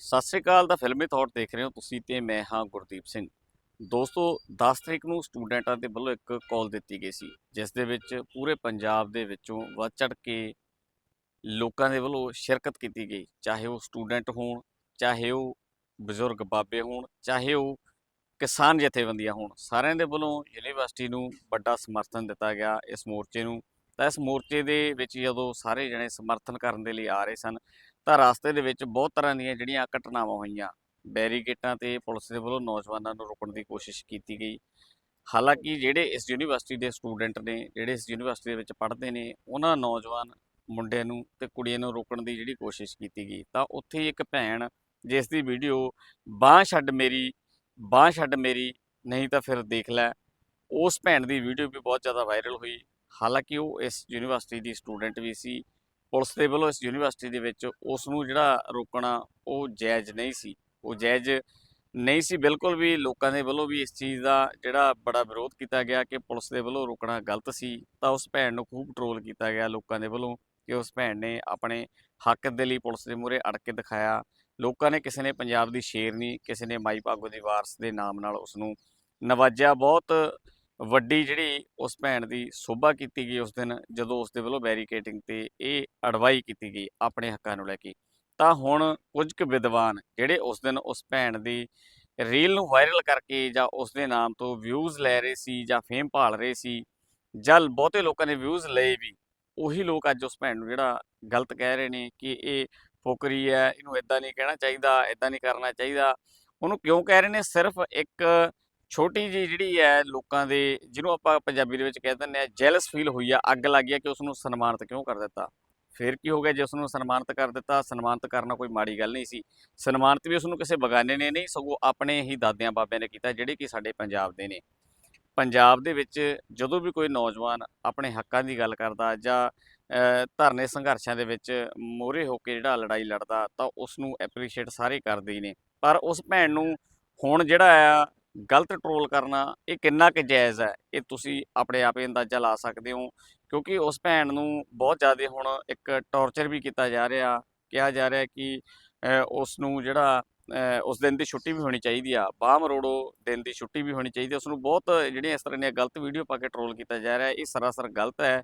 ਸਤਿ ਸ੍ਰੀ ਅਕਾਲ ਦਾ ਫਿਲਮੀ ਥਾਟ ਦੇਖ ਰਹੇ ਹੋ ਤੁਸੀਂ ਤੇ ਮੈਂ ਹਾਂ ਗੁਰਦੀਪ ਸਿੰਘ। ਦੋਸਤੋ 10 ਤਰੀਕ ਨੂੰ ਸਟੂਡੈਂਟਾਂ ਦੇ ਵੱਲੋਂ ਇੱਕ ਕਾਲ ਦਿੱਤੀ ਗਈ ਸੀ, ਜਿਸ ਦੇ ਵਿੱਚ ਪੂਰੇ ਪੰਜਾਬ ਦੇ ਵਿੱਚੋਂ ਵੱਧ ਚੜ ਕੇ ਲੋਕਾਂ ਦੇ ਵੱਲੋਂ ਸ਼ਿਰਕਤ ਕੀਤੀ ਗਈ। ਚਾਹੇ ਉਹ ਸਟੂਡੈਂਟ ਹੋਣ, ਚਾਹੇ ਉਹ ਬਜ਼ੁਰਗ ਬਾਬੇ ਹੋਣ, ਚਾਹੇ ਉਹ ਕਿਸਾਨ ਜਥੇਬੰਦੀਆਂ ਹੋਣ, ਸਾਰਿਆਂ ਦੇ ਵੱਲੋਂ ਯੂਨੀਵਰਸਿਟੀ ਨੂੰ ਵੱਡਾ ਸਮਰਥਨ ਦਿੱਤਾ ਗਿਆ ਇਸ ਮੋਰਚੇ ਨੂੰ। ਤਾਂ ਇਸ ਮੋਰਚੇ ਦੇ ਵਿੱਚ ਜਦੋਂ ਸਾਰੇ ਜਣੇ ਸਮਰਥਨ ਕਰਨ ਦੇ ਲਈ ਆ ਰਹੇ ਸਨ ਤਾਂ ਰਸਤੇ ਦੇ ਵਿੱਚ ਬਹੁਤ ਤਰ੍ਹਾਂ ਦੀਆਂ ਜਿਹੜੀਆਂ ਘਟਨਾਵਾਂ ਹੋਈਆਂ। ਬੈਰੀਕੇਟਾਂ ਤੇ ਪੁਲਿਸ ਦੇ ਵੱਲੋਂ ਨੌਜਵਾਨਾਂ ਨੂੰ ਰੋਕਣ ਦੀ ਕੋਸ਼ਿਸ਼ ਕੀਤੀ ਗਈ। ਹਾਲਾਂਕਿ ਜਿਹੜੇ ਇਸ ਯੂਨੀਵਰਸਿਟੀ ਦੇ ਸਟੂਡੈਂਟ ਨੇ, ਜਿਹੜੇ ਇਸ ਯੂਨੀਵਰਸਿਟੀ ਦੇ ਵਿੱਚ ਪੜ੍ਹਦੇ ਨੇ, ਉਹਨਾਂ ਨੌਜਵਾਨ ਮੁੰਡਿਆਂ ਨੂੰ ਤੇ ਕੁੜੀਆਂ ਨੂੰ ਰੋਕਣ ਦੀ ਜਿਹੜੀ ਕੋਸ਼ਿਸ਼ ਕੀਤੀ ਗਈ, ਤਾਂ ਉੱਥੇ ਹੀ ਇੱਕ ਭੈਣ ਜਿਸ ਦੀ ਵੀਡੀਓ ਬਾਹ ਛੱਡ ਮੇਰੀ, ਬਾਹ ਛੱਡ ਮੇਰੀ, ਨਹੀਂ ਤਾਂ ਫਿਰ ਦੇਖ ਲੈ। ਉਸ ਭੈਣ ਦੀ ਵੀਡੀਓ ਵੀ ਬਹੁਤ ਜ਼ਿਆਦਾ ਵਾਇਰਲ ਹੋਈ। ਹਾਲਾਂਕਿ ਉਹ ਇਸ ਯੂਨੀਵਰਸਿਟੀ ਦੀ ਸਟੂਡੈਂਟ ਵੀ ਸੀ। ਪੁਲਿਸ ਦੇ ਵੱਲੋਂ ਇਸ ਯੂਨੀਵਰਸਿਟੀ ਦੇ ਵਿੱਚ ਉਸ ਨੂੰ ਜਿਹੜਾ ਰੋਕਣਾ, ਉਹ ਜਾਇਜ਼ ਨਹੀਂ ਸੀ। ਉਹ ਜਾਇਜ਼ ਨਹੀਂ ਸੀ, ਬਿਲਕੁਲ ਵੀ ਲੋਕਾਂ ਦੇ ਵੱਲੋਂ ਵੀ ਇਸ ਚੀਜ਼ ਦਾ ਜਿਹੜਾ ਬੜਾ ਵਿਰੋਧ ਕੀਤਾ ਗਿਆ ਕਿ ਪੁਲਿਸ ਦੇ ਵੱਲੋਂ ਰੋਕਣਾ ਗਲਤ ਸੀ, ਤਾਂ ਉਸ ਭੈਣ ਨੂੰ ਖੂਬ ਟਰੋਲ ਕੀਤਾ ਗਿਆ ਲੋਕਾਂ ਦੇ ਵੱਲੋਂ ਕਿ ਉਸ ਭੈਣ ਨੇ ਆਪਣੇ ਹੱਕ ਦੇ ਲਈ ਪੁਲਿਸ ਦੇ ਮੂਹਰੇ ਅੜ ਕੇ ਦਿਖਾਇਆ। ਲੋਕਾਂ ਨੇ ਕਿਸੇ ਨੇ ਪੰਜਾਬ ਦੀ ਸ਼ੇਰਨੀ, ਕਿਸੇ ਨੇ ਮਾਈ ਭਾਗੋ ਦੀ ਵਾਰਸ ਦੇ ਨਾਮ ਨਾਲ ਉਸ ਨੂੰ ਨਵਾਜਿਆ। ਬਹੁਤ ਵੱਡੀ ਜਿਹੜੀ ਉਸ ਭੈਣ ਦੀ ਸੋਭਾ ਕੀਤੀ ਗਈ ਉਸ ਦਿਨ, ਜਦੋਂ ਉਸ ਦੇ ਵੱਲੋਂ ਬੈਰੀਕੇਟਿੰਗ ਤੇ ਇਹ ਅੜਵਾਈ ਕੀਤੀ ਗਈ ਆਪਣੇ ਹੱਕਾਂ ਨੂੰ ਲੈ ਕੇ, ਤਾਂ ਹੁਣ ਕੁਝ ਕੁ ਵਿਦਵਾਨ ਜਿਹੜੇ ਉਸ ਦਿਨ ਉਸ ਭੈਣ ਦੀ ਰੀਲ ਨੂੰ ਵਾਇਰਲ ਕਰਕੇ ਜਾਂ ਉਸ ਦੇ ਨਾਮ ਤੋਂ ਵਿਊਜ਼ ਲੈ ਰਹੇ ਸੀ ਜਾਂ ਫੇਮ ਭਾਲ ਰਹੇ ਸੀ ਜਲ ਬਹੁਤੇ ਲੋਕਾਂ ਨੇ ਵਿਊਜ਼ ਲਏ ਵੀ, ਉਹੀ ਲੋਕ ਅੱਜ ਉਸ ਭੈਣ ਨੂੰ ਜਿਹੜਾ ਗਲਤ ਕਹਿ ਰਹੇ ਨੇ ਕਿ ਇਹ ਫੋਕਰੀ ਹੈ, ਇਹਨੂੰ ਇਦਾਂ ਨਹੀਂ ਕਹਿਣਾ ਚਾਹੀਦਾ ਇਦਾਂ ਨਹੀਂ ਕਰਨਾ ਚਾਹੀਦਾ, ਉਹਨੂੰ ਕਿਉਂ ਕਹਿ ਰਹੇ ਨੇ? ਸਿਰਫ ਇੱਕ ਛੋਟੀ ਜੀ ਜਿਹੜੀ ਹੈ ਲੋਕਾਂ ਦੇ, ਜਿਹਨੂੰ ਆਪਾਂ ਪੰਜਾਬੀ ਦੇ ਵਿੱਚ ਕਹਿ ਦਿੰਦੇ ਆ ਜੈਲਸ ਫੀਲ ਹੋਈ ਆ, ਅੱਗ ਲੱਗ ਗਿਆ ਕਿ ਉਸ ਨੂੰ ਸਨਮਾਨਿਤ ਕਿਉਂ ਕਰ ਦਿੱਤਾ? ਫਿਰ ਕੀ ਹੋ ਗਿਆ ਜੇ ਉਸ ਨੂੰ ਸਨਮਾਨਿਤ ਕਰ ਦਿੱਤਾ, ਸਨਮਾਨਿਤ ਕਰਨਾ ਕੋਈ ਮਾੜੀ ਗੱਲ ਨਹੀਂ ਸੀ। ਸਨਮਾਨਿਤ ਵੀ ਉਸ ਨੂੰ ਕਿਸੇ ਬਗਾਨੇ ਨੇ ਨਹੀਂ, ਸਗੋਂ ਆਪਣੇ ਹੀ ਦਾਦਿਆਂ ਬਾਬਿਆਂ ਨੇ ਕੀਤਾ, ਜਿਹੜੇ ਕਿ ਸਾਡੇ ਪੰਜਾਬ ਦੇ ਨੇ। ਪੰਜਾਬ ਦੇ ਵਿੱਚ ਜਦੋਂ ਵੀ ਕੋਈ ਨੌਜਵਾਨ ਆਪਣੇ ਹੱਕਾਂ ਦੀ ਗੱਲ ਕਰਦਾ ਜਾਂ ਧਰਨੇ ਸੰਘਰਸ਼ਾਂ ਦੇ ਵਿੱਚ ਮੋਹਰੇ ਹੋ ਕੇ ਜਿਹੜਾ ਲੜਾਈ ਲੜਦਾ, ਤਾਂ ਉਸ ਨੂੰ ਐਪਰੀਸ਼ੀਏਟ ਸਾਰੇ ਕਰਦੇ ਹੀ ਨੇ। ਪਰ ਉਸ ਭੈਣ ਨੂੰ ਹੁਣ ਜਿਹੜਾ ਆ ਗਲਤ ਟਰੋਲ ਕਰਨਾ ਇਹ ਕਿੰਨਾ ਕੁ ਜਾਇਜ਼ ਹੈ? ਇਹ ਤੁਸੀਂ ਆਪਣੇ ਆਪ ਹੀ ਅੰਦਾਜ਼ਾ ਲਾ ਸਕਦੇ ਹੋ। ਕਿਉਂਕਿ ਉਸ ਭੈਣ ਨੂੰ ਬਹੁਤ ਜ਼ਿਆਦਾ ਹੁਣ ਇੱਕ ਟੌਰਚਰ ਵੀ ਕੀਤਾ ਜਾ ਰਿਹਾ ਕਿਹਾ ਜਾ ਰਿਹਾ ਕਿ ਅ, ਉਸ ਨੂੰ ਜਿਹੜਾ ਉਸ ਦਿਨ ਦੀ ਛੁੱਟੀ ਵੀ ਹੋਣੀ ਚਾਹੀਦੀ ਆ। ਬਾਹ ਮਰੋੜੋ ਦਿਨ ਦੀ ਛੁੱਟੀ ਵੀ ਹੋਣੀ ਚਾਹੀਦੀ ਆ। ਉਸ ਨੂੰ ਬਹੁਤ ਜਿਹੜੀਆਂ ਇਸ ਤਰ੍ਹਾਂ ਦੀਆਂ ਗਲਤ ਵੀਡੀਓ ਪਾ ਕੇ ਟਰੋਲ ਕੀਤਾ ਜਾ ਰਿਹਾ ਇਹ ਸਰਾਸਰ ਗਲਤ ਹੈ।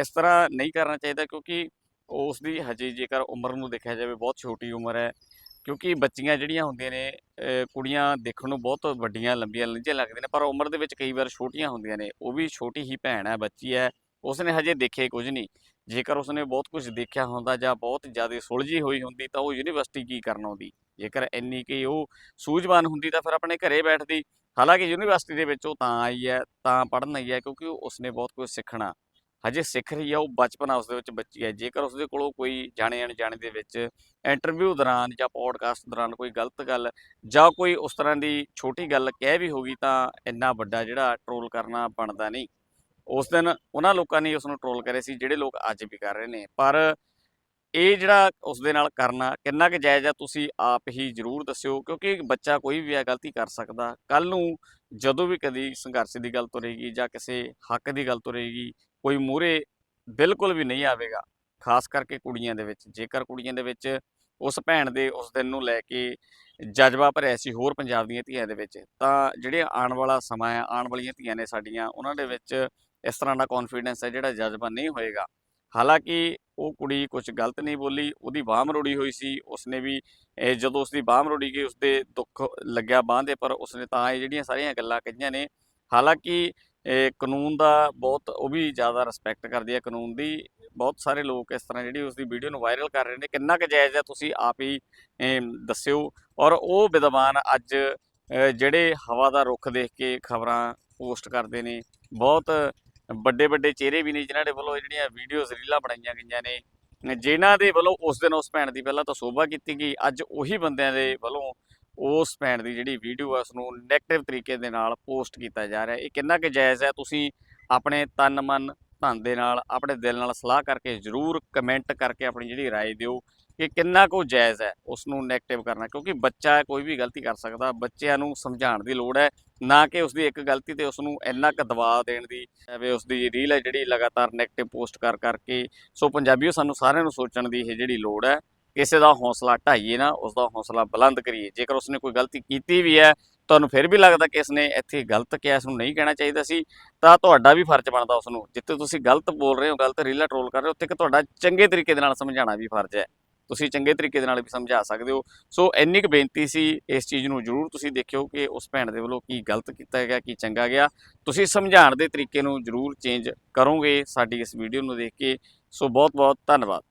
ਇਸ ਤਰ੍ਹਾਂ ਨਹੀਂ ਕਰਨਾ ਚਾਹੀਦਾ ਕਿਉਂਕਿ ਉਸ ਦੀ ਹਜੇ ਜੇਕਰ ਉਮਰ ਨੂੰ ਦੇਖਿਆ ਜਾਵੇ ਬਹੁਤ ਛੋਟੀ ਉਮਰ ਹੈ। ਕਿਉਂਕਿ ਬੱਚੀਆਂ ਜਿਹੜੀਆਂ ਹੁੰਦੀਆਂ ਨੇ ਕੁੜੀਆਂ ਦੇਖਣ ਨੂੰ ਬਹੁਤ ਵੱਡੀਆਂ, ਲੰਬੀਆਂ ਲੰਝੇ ਲੱਗਦੀਆਂ ਨੇ, ਪਰ ਉਮਰ ਦੇ ਵਿੱਚ ਕਈ ਵਾਰ ਛੋਟੀਆਂ ਹੁੰਦੀਆਂ ਨੇ, ਉਹ ਵੀ ਛੋਟੀ ਹੀ ਭੈਣ ਹੈ, ਬੱਚੀ ਹੈ, ਉਸਨੇ ਹਜੇ ਦੇਖੇ ਕੁਝ ਨਹੀਂ। ਜੇਕਰ ਉਸਨੇ ਬਹੁਤ ਕੁਝ ਦੇਖਿਆ ਹੁੰਦਾ ਜਾਂ ਬਹੁਤ ਜ਼ਿਆਦਾ ਸੁਲਝੀ ਹੋਈ ਹੁੰਦੀ ਤਾਂ ਉਹ ਯੂਨੀਵਰਸਿਟੀ ਕੀ ਕਰਨ ਆਉਂਦੀ? ਜੇਕਰ ਇੰਨੀ ਕਿ ਉਹ ਸੂਝਵਾਨ ਹੁੰਦੀ ਤਾਂ ਫਿਰ ਆਪਣੇ ਘਰੇ ਬੈਠਦੀ। ਹਾਲਾਂਕਿ ਯੂਨੀਵਰਸਿਟੀ ਦੇ ਵਿੱਚ ਉਹ ਤਾਂ ਆਈ ਹੈ, ਤਾਂ ਪੜ੍ਹਨ ਆਈ ਹੈ, ਕਿਉਂਕਿ ਉਸਨੇ ਬਹੁਤ ਕੁਝ ਸਿੱਖਣਾ। ਹਜੇ ਸਿੱਖ ਰਹੀ ਆ, ਉਹ ਬਚਪਨ ਆ, ਉਸਦੇ ਵਿੱਚ ਬੱਚੀ ਹੈ ਜੇਕਰ ਉਸਦੇ ਕੋਲੋਂ ਕੋਈ ਜਾਣੇ ਅਣਜਾਣੇ ਦੇ ਵਿੱਚ ਇੰਟਰਵਿਊ ਦੌਰਾਨ ਜਾਂ ਪੋਡਕਾਸਟ ਦੌਰਾਨ ਕੋਈ ਗਲਤ ਗੱਲ ਜਾਂ ਕੋਈ ਉਸ ਤਰ੍ਹਾਂ ਦੀ ਛੋਟੀ ਗੱਲ ਕਹਿ ਵੀ ਹੋਗੀ ਤਾਂ ਇੰਨਾ ਵੱਡਾ ਜਿਹੜਾ ਟਰੋਲ ਕਰਨਾ ਬਣਦਾ ਨਹੀਂ। ਉਸ ਦਿਨ ਉਹਨਾਂ ਲੋਕਾਂ ਨੇ ਉਸ ਨੂੰ ਟਰੋਲ ਕਰੇ ਸੀ, ਜਿਹੜੇ ਲੋਕ ਅੱਜ ਵੀ ਕਰ ਰਹੇ ਨੇ। ਪਰ ਇਹ ਜਿਹੜਾ ਉਸ ਦੇ ਨਾਲ ਕਰਨਾ, ਕਿੰਨਾ ਕੁ ਜਾਇਜ਼ ਆ, ਤੁਸੀਂ ਆਪ ਹੀ ਜ਼ਰੂਰ ਦੱਸਿਓ, ਕਿਉਂਕਿ ਬੱਚਾ ਕੋਈ ਵੀ ਆ ਗਲਤੀ ਕਰ ਸਕਦਾ। ਕੱਲ ਨੂੰ ਜਦੋਂ ਵੀ ਕਦੀ ਸੰਘਰਸ਼ ਦੀ ਗੱਲ ਤੁਰੇਗੀ ਜਾਂ ਕਿਸੇ ਹੱਕ ਦੀ ਗੱਲ ਤੁਰੇਗੀ ਕੋਈ ਮੂਹਰੇ ਬਿਲਕੁਲ ਵੀ ਨਹੀਂ ਆਵੇਗਾ। ਖਾਸ ਕਰਕੇ ਕੁੜੀਆਂ ਦੇ ਵਿੱਚ। ਜੇਕਰ ਕੁੜੀਆਂ ਦੇ ਵਿੱਚ ਉਸ ਭੈਣ ਦੇ ਉਸ ਦਿਨ ਨੂੰ ਲੈ ਕੇ ਜਜ਼ਬਾ ਭਰਿਆ ਸੀ ਹੋਰ ਪੰਜਾਬ ਦੀਆਂ ਧੀਆਂ ਦੇ ਵਿੱਚ, ਤਾਂ ਜਿਹੜੇ ਆਉਣ ਵਾਲਾ ਸਮਾਂ ਹੈ, ਆਉਣ ਵਾਲੀਆਂ ਧੀਆਂ ਨੇ ਸਾਡੀਆਂ, ਉਹਨਾਂ ਦੇ ਵਿੱਚ ਇਸ ਤਰ੍ਹਾਂ ਦਾ ਕੌਨਫੀਡੈਂਸ ਹੈ ਜਿਹੜਾ ਜਜ਼ਬਾ ਨਹੀਂ ਹੋਏਗਾ। ਹਾਲਾਂਕਿ ਉਹ ਕੁੜੀ ਕੁਝ ਗਲਤ ਨਹੀਂ ਬੋਲੀ, ਉਹਦੀ ਬਾਹ ਮਰੋੜੀ ਹੋਈ ਸੀ, ਉਸਨੇ ਵੀ, ਇਹ ਜਦੋਂ ਉਸਦੀ ਬਾਹ ਮਰੋੜੀ ਗਈ, ਉਸਦੇ ਦੁੱਖ ਲੱਗਿਆ ਬਾਹ ਦੇ, ਪਰ ਉਸਨੇ ਤਾਂ ਇਹ ਜਿਹੜੀਆਂ ਸਾਰੀਆਂ ਗੱਲਾਂ ਕਹੀਆਂ ਨੇ, ਹਾਲਾਂਕਿ ਇਹ ਕਾਨੂੰਨ ਦਾ ਬਹੁਤ, ਉਹ ਵੀ ਜ਼ਿਆਦਾ ਰਿਸਪੈਕਟ ਕਰਦੀ ਹੈ ਕਾਨੂੰਨ ਦੀ। ਬਹੁਤ ਸਾਰੇ ਲੋਕ ਇਸ ਤਰ੍ਹਾਂ ਜਿਹੜੀ ਉਸਦੀ ਵੀਡੀਓ ਨੂੰ ਵਾਇਰਲ ਕਰ ਰਹੇ ਨੇ। ਕਿੰਨਾ ਕੁ ਜਾਇਜ਼ ਹੈ ਤੁਸੀਂ ਆਪ ਹੀ ਦੱਸਿਓ। ਔਰ ਉਹ ਵਿਦਵਾਨ ਅੱਜ ਜਿਹੜੇ ਹਵਾ ਦਾ ਰੁੱਖ ਦੇਖ ਕੇ ਖਬਰਾਂ ਪੋਸਟ ਕਰਦੇ ਨੇ, ਬਹੁਤ ਵੱਡੇ ਵੱਡੇ ਚਿਹਰੇ ਵੀ ਨੇ ਜਿਨ੍ਹਾਂ ਦੇ ਵੱਲੋਂ ਜਿਹੜੀਆਂ ਵੀਡੀਓਜ਼ ਰੀਲਾਂ ਬਣਾਈਆਂ ਗਈਆਂ ਨੇ। ਜਿਨ੍ਹਾਂ ਦੇ ਵੱਲੋਂ ਉਸ ਦਿਨ ਉਸ ਭੈਣ ਦੀ ਪਹਿਲਾਂ ਤਾਂ ਸੋਭਾ ਕੀਤੀ ਗਈ। ਅੱਜ ਉਹੀ ਬੰਦਿਆਂ ਦੇ ਵੱਲੋਂ ਉਸ ਭੈਣ ਦੀ ਜਿਹੜੀ ਵੀਡੀਓ ਹੈ ਉਸ ਨੂੰ ਨੈਗੇਟਿਵ ਤਰੀਕੇ ਦੇ ਨਾਲ ਪੋਸਟ ਕੀਤਾ ਜਾ ਰਿਹਾ ਇਹ ਕਿੰਨਾ ਕੁ ਜਾਇਜ਼ ਹੈ ਤੁਸੀਂ ਆਪਣੇ ਤਨ ਮਨ ਧਨ ਦੇ ਨਾਲ ਆਪਣੇ ਦਿਲ ਨਾਲ ਸਲਾਹ ਕਰਕੇ ਜ਼ਰੂਰ ਕਮੈਂਟ ਕਰਕੇ ਆਪਣੀ ਜਿਹੜੀ رائے ਦਿਓ ਕਿ ਕਿੰਨਾ ਕੁ ਜਾਇਜ਼ ਹੈ ਉਸ ਨੂੰ ਨੈਗੇਟਿਵ ਕਰਨਾ ਕਿਉਂਕਿ ਬੱਚਾ ਹੈ ਕੋਈ ਵੀ ਗਲਤੀ ਕਰ ਸਕਦਾ ਬੱਚਿਆਂ ਨੂੰ ਸਮਝਾਉਣ ਦੀ ਲੋੜ ਹੈ ਨਾ ਕਿ ਉਸ ਦੀ ਇੱਕ ਗਲਤੀ ਤੇ ਉਸ ਨੂੰ ਇੰਨਾ ਕੁ ਦਬਾਅ ਦੇਣ ਦੀ ਐਵੇਂ ਉਸ ਦੀ ਰੀਲ ਹੈ ਜਿਹੜੀ ਲਗਾਤਾਰ ਨੈਗੇਟਿਵ ਪੋਸਟ ਕਰ ਕਰਕੇ ਸੋ ਪੰਜਾਬੀਓ ਸਾਨੂੰ ਸਾਰਿਆਂ ਨੂੰ ਸੋਚਣ ਦੀ ਇਹ ਜਿਹੜੀ ਲੋੜ ਹੈ ਕਿਸੇ ਦਾ ਹੌਸਲਾ ਢਾਈਏ ਨਾ, ਉਸ ਦਾ ਹੌਸਲਾ ਬੁਲੰਦ ਕਰੀਏ। ਜੇਕਰ ਉਸਨੇ ਕੋਈ ਗਲਤੀ ਕੀਤੀ ਵੀ ਹੈ, ਤੁਹਾਨੂੰ ਫਿਰ ਵੀ ਲੱਗਦਾ ਕਿ ਇਸਨੇ ਇੱਥੇ ਗਲਤ ਕਿਹਾ ਇਸ ਨੂੰ ਨਹੀਂ ਕਹਿਣਾ ਚਾਹੀਦਾ ਸੀ, ਤਾਂ ਤੁਹਾਡਾ ਵੀ ਫਰਜ਼ ਬਣਦਾ ਉਸ ਨੂੰ ਜਿੱਥੇ ਤੁਸੀਂ ਗਲਤ ਬੋਲ ਰਹੇ ਹੋ, ਗਲਤ ਰੀਲਾ ਟਰੋਲ ਕਰ ਰਹੇ ਹੋ, ਉੱਥੇ ਕਿ ਤੁਹਾਡਾ ਚੰਗੇ ਤਰੀਕੇ ਦੇ ਨਾਲ ਸਮਝਾਉਣਾ ਵੀ ਫਰਜ਼ ਹੈ। ਤੁਸੀਂ ਚੰਗੇ ਤਰੀਕੇ ਦੇ ਨਾਲ ਵੀ ਸਮਝਾ ਸਕਦੇ ਹੋ। ਸੋ ਇੰਨੀ ਕੁ ਬੇਨਤੀ ਸੀ, ਇਸ ਚੀਜ਼ ਨੂੰ ਜ਼ਰੂਰ ਤੁਸੀਂ ਦੇਖਿਓ ਕਿ ਉਸ ਭੈਣ ਦੇ ਵੱਲੋਂ ਕੀ ਗਲਤ ਕੀਤਾ ਗਿਆ, ਕੀ ਚੰਗਾ ਗਿਆ। ਤੁਸੀਂ ਸਮਝਾਉਣ ਦੇ ਤਰੀਕੇ ਨੂੰ ਜ਼ਰੂਰ ਚੇਂਜ ਕਰੋਗੇ ਸਾਡੀ ਇਸ ਵੀਡੀਓ ਨੂੰ ਦੇਖ ਕੇ। ਸੋ ਬਹੁਤ ਬਹੁਤ ਧੰਨਵਾਦ।